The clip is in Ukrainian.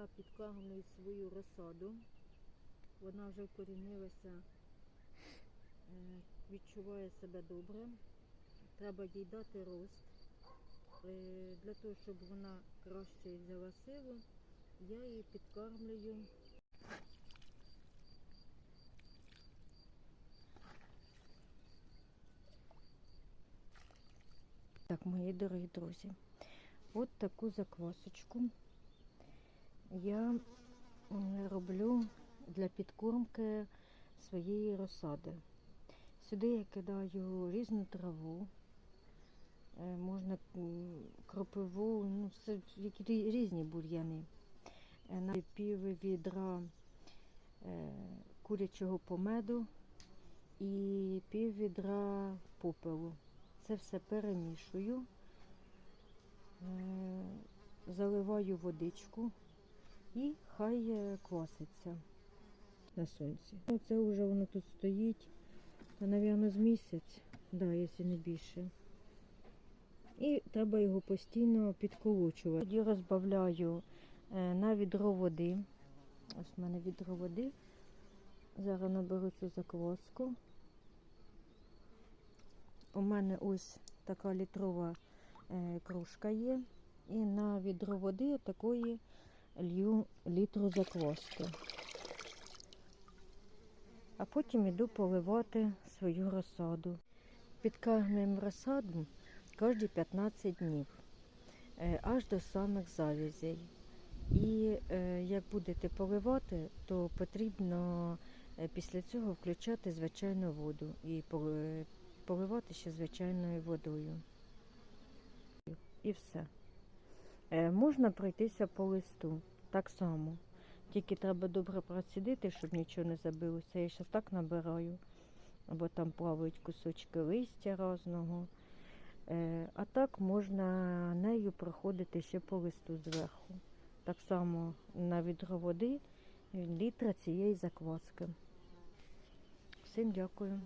я підкармлюю свою розсаду. Вона вже вкорінилася, е, відчуває себе добре. Треба їй дати рост. Е, Для того, щоб вона краще взяла силу, я її підкармлюю. Так, мої дорогі друзі, от таку заквасочку я роблю для підкормки своєї розсади. Сюди я кидаю різну траву, е, можна кропиву, ну, все, які різні бур'яни. Е, На пів відра е, курячого помеду і пів відра попелу. Це все перемішую, заливаю водичку і хай е, кваситься на сонці. Ну, Це вже воно тут стоїть, мабуть, з місяць, да, якщо не більше. І треба його постійно підколочувати. Тоді розбавляю е, на відро води. Ось в мене відро води. Зараз наберу цю закваску. У мене ось така літрова е, кружка є. І на відро води такої лью літру закваски. А потім іду поливати свою розсаду. Підкармлюємо розсаду кожні 15 днів, е, аж до самих завязей. І е, як будете поливати, то потрібно е, після цього включати звичайну воду і поливати ще звичайною водою. І все. Е, Можна пройтися по листу так само. Тільки треба добре процідити, щоб нічого не забилося. Я зараз так набираю, або там плавають кусочки листя різного. Е, А так можна нею проходити ще по листу зверху. Так само на відро води літра цієї закваски. Всім дякую.